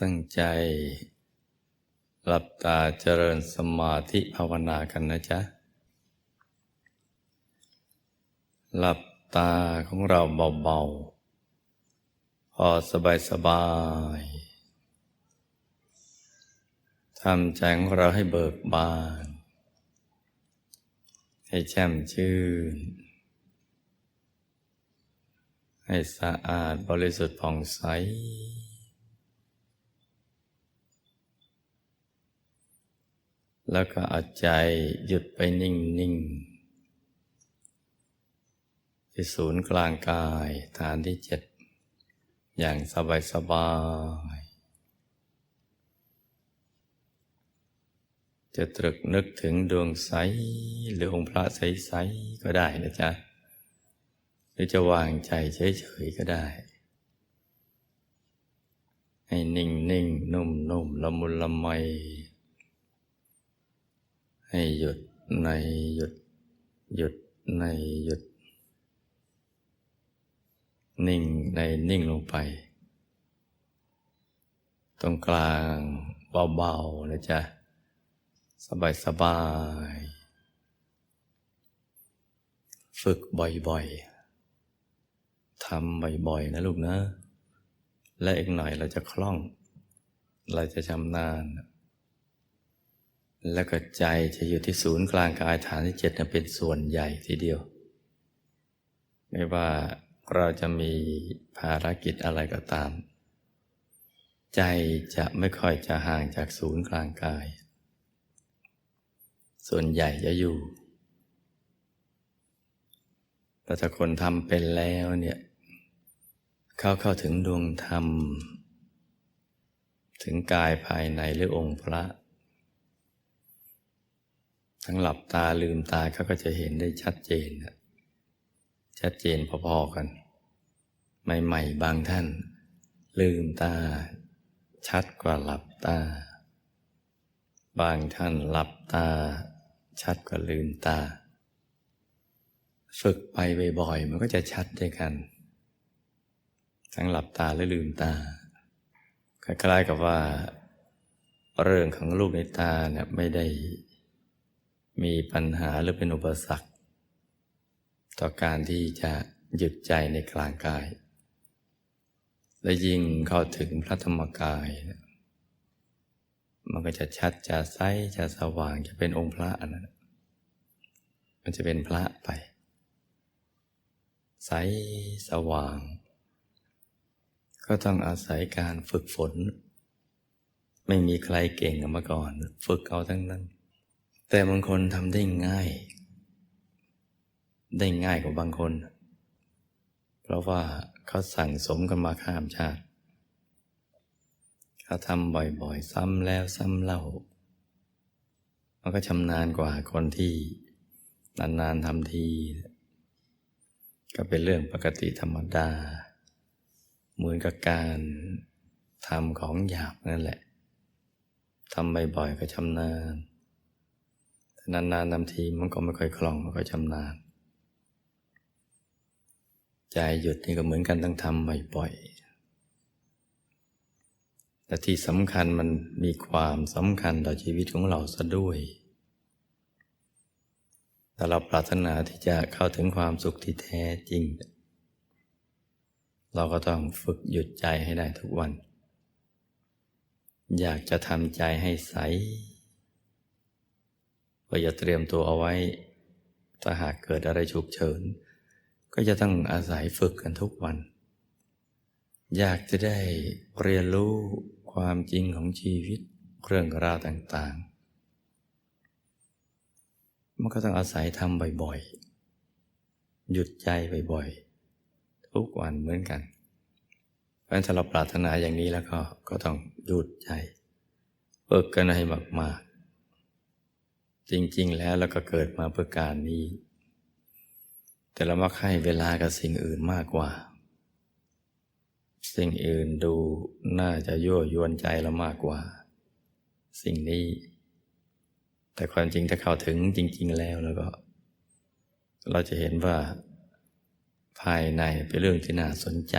ตั้งใจหลับตาเจริญสมาธิภาวนากันนะจ๊ะ หลับตาของเราเบาๆ พอสบายสบายๆทำใจของเราให้เบิกบาน ให้แช่มชื่น ให้สะอาดบริสุทธิ์ผ่องใส แล้วก็เอาใจหยุดไปนิ่งนิ่งๆที่ศูนย์กลางกายฐานที่เจ็ดอย่างสบายสบายๆจะตรึกนึกถึงดวงใส หรือองค์พระใส ๆ ก็ได้นะจ๊ะ หรือจะวางใจเฉย ๆ ก็ได้ ให้นิ่งนิ่งนุ่มนุ่มละมุนละไม ให้หยุดในหยุด หยุดในหยุด นิ่งในนิ่งลงไป ตรงกลางเบาๆนะจ๊ะ สบายๆฝึกบ่อยๆทำบ่อยๆนะลูกนะ และอีกหน่อยเราจะคล่อง เราจะชำนาญ แล้วก็ใจจะอยู่ที่ศูนย์กลางกายฐานที่เจ็ดเป็นส่วนใหญ่ทีเดียว ไม่ว่าเราจะมีภารกิจอะไรก็ตาม ใจจะไม่ค่อยจะห่างจากศูนย์กลางกาย ส่วนใหญ่จะอยู่ แต่ถ้าคนทำเป็นแล้วเนี่ย เข้าเข้าถึงดวงธรรม ถึงกายภายในหรือองค์พระ ทั้งหลับตาลืมตาเขาก็จะเห็นได้ชัดเจน ชัดเจนพอๆกัน ใหม่ๆบางท่าน ลืมตา ชัดกว่าหลับตา บางท่านหลับตา ชัดกว่าลืมตา ฝึกไปบ่อยๆมันก็จะชัดด้วยกัน ทั้งหลับตาและลืมตาคล้ายๆกับว่า เรื่องของลูกในตาเนี่ยไม่ได้ มีปัญหาหรือเป็นอุปสรรค ต่อการที่จะหยุดใจในกลางกาย และยิ่งเข้าถึงพระธรรมกาย มันก็จะชัดจะใสจะสว่างจะเป็นองค์พระอันนั้นมันจะเป็นพระไป ใสสว่าง ก็ต้องอาศัยการฝึกฝน ไม่มีใครเก่งมาก่อน ฝึกเอาทั้งนั้น แต่บางคนทำได้ง่าย ได้ง่ายกว่าบางคน เพราะว่าเขาสั่งสมกันมาข้ามชาติ เขาทำบ่อยๆ ซ้ำแล้วซ้ำเล่า มันก็ชำนาญกว่าคนที่นานๆทำที ก็เป็นเรื่องปกติธรรมดา เหมือนกับการทำของหยาบนั่นแหละทำบ่อยๆก็ชำนาญ นานๆทำทีมันก็ไม่ค่อยคล่องไม่ค่อยชำนาญใจหยุดนี่ก็เหมือนกันต้องทำบ่อยๆแต่ที่สำคัญมันมีความสำคัญต่อชีวิตของเราซะด้วยแต่เราปรารถนาที่จะเข้าถึงความสุขที่แท้จริง เราก็ต้องฝึกหยุดใจให้ได้ทุกวัน อยากจะทำใจให้ใส ก็อย่าเตรียมตัวเอาไว้ ถ้าหากเกิดอะไรฉุกเฉิน ก็จะต้องอาศัยฝึกกันทุกวัน อยากจะได้เรียนรู้ความจริงของชีวิตเรื่องราวต่างๆ มันก็ต้องอาศัยทำบ่อยๆ หยุดใจบ่อยๆ ทุกวันเหมือนกันเพราะฉะนั้นถ้าเราปรารถนาอย่างนี้แล้วก็ก็ต้องหยุดใจฝึกกันให้มากๆ จริง ๆ แล้วเราก็เกิดมาเพื่อการนี้ แต่เรามักให้เวลากับสิ่งอื่นมากกว่า สิ่งอื่นดูน่าจะยั่วยวนใจเรามากกว่า สิ่งนี้ แต่ความจริงถ้าเข้าถึงจริง ๆ แล้วแล้วก็ เราจะเห็นว่า ภายในเป็นเรื่องที่น่าสนใจ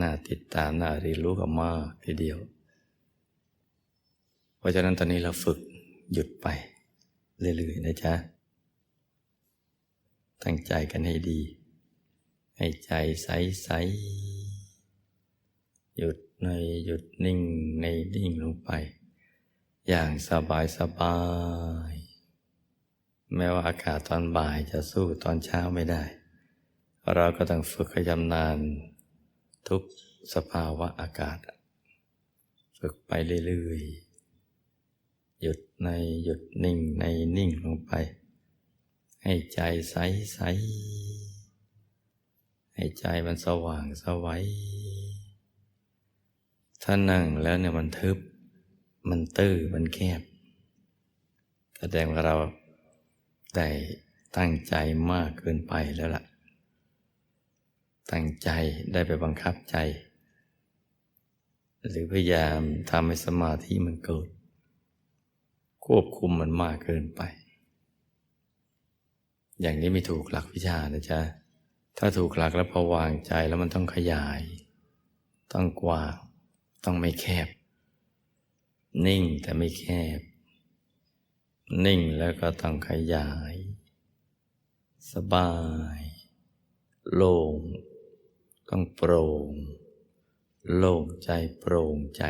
น่าติดตาม น่าเรียนรู้กับมากทีเดียว เพราะฉะนั้นตอนนี้เราฝึก หยุดไปเรื่อยๆนะจ๊ะ ตั้งใจกันให้ดี ให้ใจใสๆหยุดในหยุดนิ่งในนิ่งลงไป อย่างสบายสบาย แม้ว่าอากาศตอนบ่ายจะสู้ตอนเช้าไม่ได้ เราก็ต้องฝึกขยำนานทุกสภาวะอากาศ ฝึกไปเรื่อยๆ หยุดในหยุดนิ่งในนิ่งลงไป ให้ใจใสใสให้ใจมันสว่างสวัยถ้านั่งแล้วเนี่ยมันทึบ มันตื้อมันแคบ แสดงว่าเราได้ตั้งใจมากเกินไปแล้วล่ะ ตั้งใจได้ไปบังคับใจ หรือพยายามทำให้สมาธิมันเกิด ควบคุมมันมากเกินไป อย่างนี้ไม่ถูกหลักวิชานะจ๊ะ ถ้าถูกหลักแล้วพอวางใจแล้วมันต้องขยาย ต้องกว้าง ต้องไม่แคบ นิ่งแต่ไม่แคบ นิ่งแล้วก็ต้องขยาย สบาย โล่ง ต้องโปร่ง โล่งใจโปร่งใจ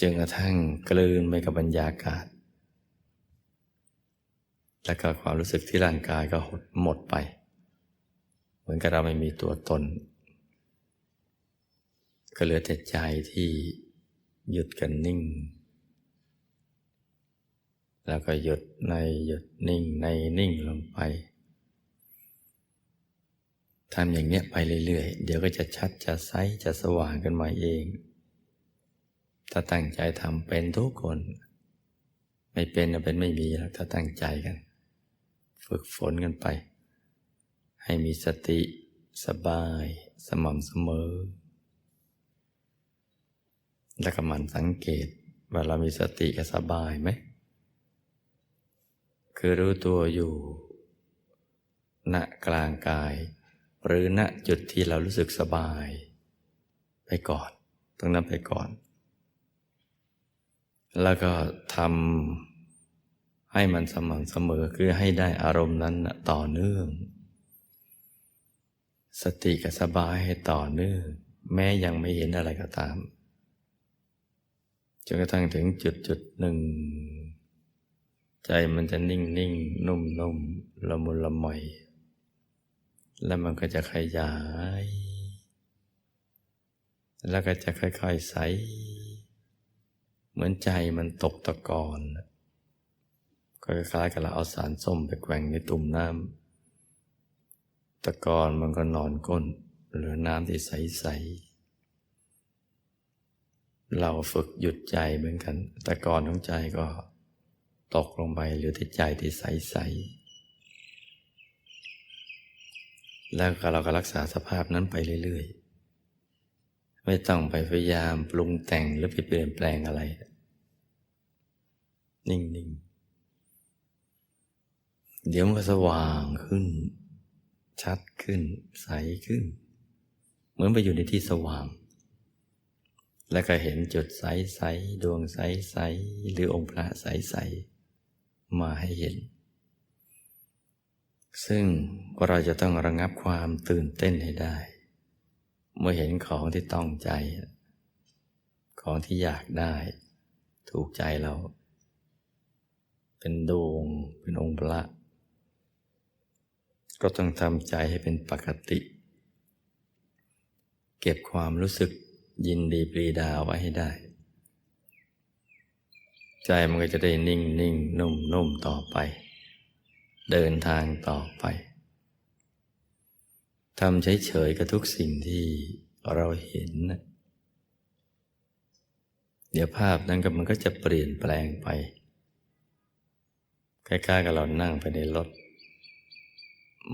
จนกระทั่งกลืนไปกับบรรยากาศ แล้วก็ความรู้สึกที่ร่างกายก็หดหมดไป เหมือนกับเราไม่มีตัวตน ก็เหลือแต่ใจที่หยุดกันนิ่ง แล้วก็หยุดในหยุดนิ่งในนิ่งลงไปทำอย่างเนี้ยไปเรื่อยๆ เดี๋ยวก็จะชัดจะใสจะสว่างกันมาเอง ถ้าตั้งใจทำเป็นทุกคน ไม่เป็นเป็นไม่มีแล้วถ้าตั้งใจกัน ฝึกฝนกันไป ให้มีสติสบายสม่ำเสมอ แล้วก็หมันสังเกตว่าเรามีสติกับสบายไหม คือรู้ตัวอยู่ณกลางกาย หรือณจุดที่เรารู้สึกสบาย ไปก่อน ตรงนั้นไปก่อน แล้วก็ทำให้มันสม่ำเสมอคือให้ได้อารมณ์นั้นต่อเนื่อง สติกับสบายให้ต่อเนื่อง แม้ยังไม่เห็นอะไรก็ตามจนกระทั่งถึงจุดจุดหนึ่ง ใจมันจะนิ่งนิ่งนุ่มนุ่มละมุนละมอยแล้วมันก็จะขยาย แล้วก็จะค่อยๆใส เหมือนใจมันตกตะกอนก็คล้ายๆกับเราเอาสารส้มไปแกว่งในตุ่มน้ำตะกอนมันก็นอนก้นเหลือน้ำที่ใสๆเราฝึกหยุดใจเหมือนกัน ตะกอนของใจก็ตกลงไปเหลือที่ใจที่ใสๆแล้วเราก็รักษาสภาพนั้นไปเรื่อยๆ ไม่ต้องไปพยายามปรุงแต่งหรือไปเปลี่ยนแปลงอะไร นิ่งๆ เดี๋ยวมันก็สว่างขึ้น ชัดขึ้น ใสขึ้น เหมือนไปอยู่ในที่สว่าง แล้วก็เห็นจุดใสๆดวงใสๆหรือองค์พระใสๆมาให้เห็น ซึ่งเราจะต้องระงับความตื่นเต้นให้ได้ เมื่อเห็นของที่ต้องใจ ของที่อยากได้ ถูกใจเรา เป็นดวงเป็นองค์พระ ก็ต้องทำใจให้เป็นปกติ เก็บความรู้สึกยินดีปรีดาไว้ให้ได้ ใจมันก็จะได้นิ่งนิ่งนุ่มนุ่มต่อไป เดินทางต่อไป ทำเฉยๆกับทุกสิ่งที่เราเห็น เดี๋ยวภาพนั้นก็มันก็จะเปลี่ยนแปลงไปใกล้ๆกับเรานั่งไปในรถ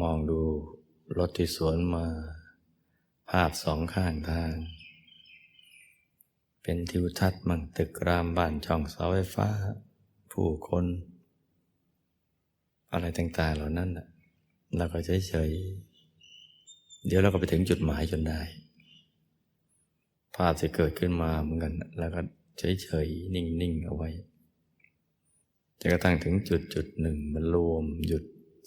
มองดูรถที่สวนมา ภาพสองข้างทาง เป็นทิวทัศน์มั่งตึกรามบ้านช่องเสาไฟฟ้า ผู้คน อะไรต่างๆเหล่านั้นเราก็เฉย เดี๋ยวเราก็ไปถึงจุดหมายจนได้ ภาพจะเกิดขึ้นมาเหมือนกัน แล้วก็เฉยๆ นิ่งๆ เอาไว้จะกระทั่งถึงจุดจุดหนึ่งมันรวมหยุด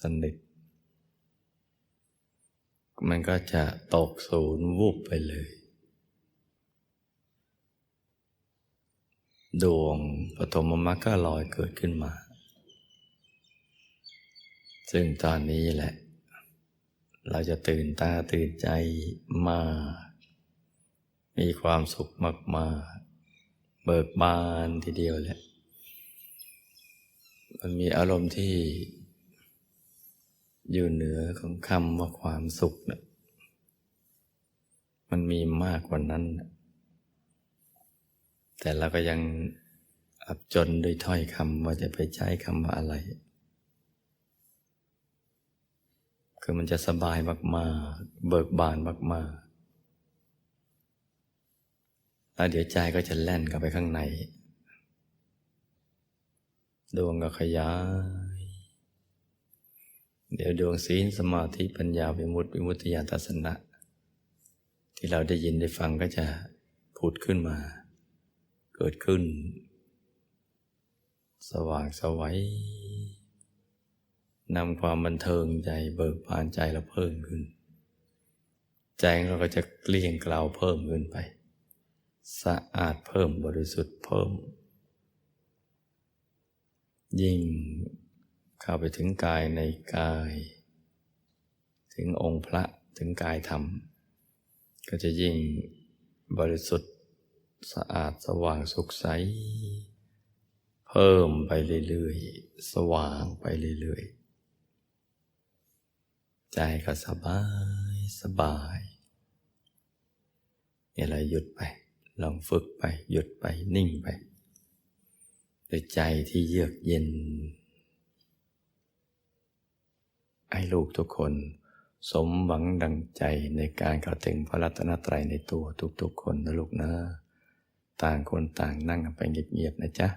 สนิท มันก็จะตกศูนย์วูบไปเลย ดวงปฐมมรรคก็ลอยเกิดขึ้นมา ซึ่งตอนนี้แหละ เราจะตื่นตาตื่นใจมาก มีความสุขมากๆเบิกบานทีเดียวแหละ มันมีอารมณ์ที่อยู่เหนือของคำว่าความสุขนะมันมีมากกว่านั้น แต่เราก็ยังอับจนด้วยถ้อยคำว่าจะไปใช้คำว่าอะไร คือมันจะสบายมากๆ เบิกบานมากๆแล้วเดี๋ยวใจก็จะแล่นเข้าไปข้างใน ดวงก็ขยาย เดี๋ยวดวงศีลสมาธิปัญญาวิมุตติวิมุตติญาณทัศนะ ที่เราได้ยินได้ฟังก็จะผุดขึ้นมา เกิดขึ้น สว่างสวัย นำความบันเทิงใจเบิกบานใจเราเพิ่มขึ้น ใจเราก็จะเกลี้ยงเกลาเพิ่มขึ้นไป สะอาดเพิ่มบริสุทธิ์เพิ่ม ยิ่งเข้าไปถึงกายในกาย ถึงองค์พระถึงกายธรรม ก็จะยิ่งบริสุทธิ์สะอาดสว่างสุขใสเพิ่มไปเรื่อยๆ สว่างไปเรื่อยๆ ใจก็สบายสบายนี่เราหยุดไป ลองฝึกไป หยุดไปนิ่งไปด้วยใจที่เยือกเย็น ให้ลูกทุกคน สมหวังดังใจในการเข้าถึงพระรัตนตรัยในตัวทุกๆคนนะลูกนะ ต่างคนต่างนั่งไปเงียบๆนะจ๊ะ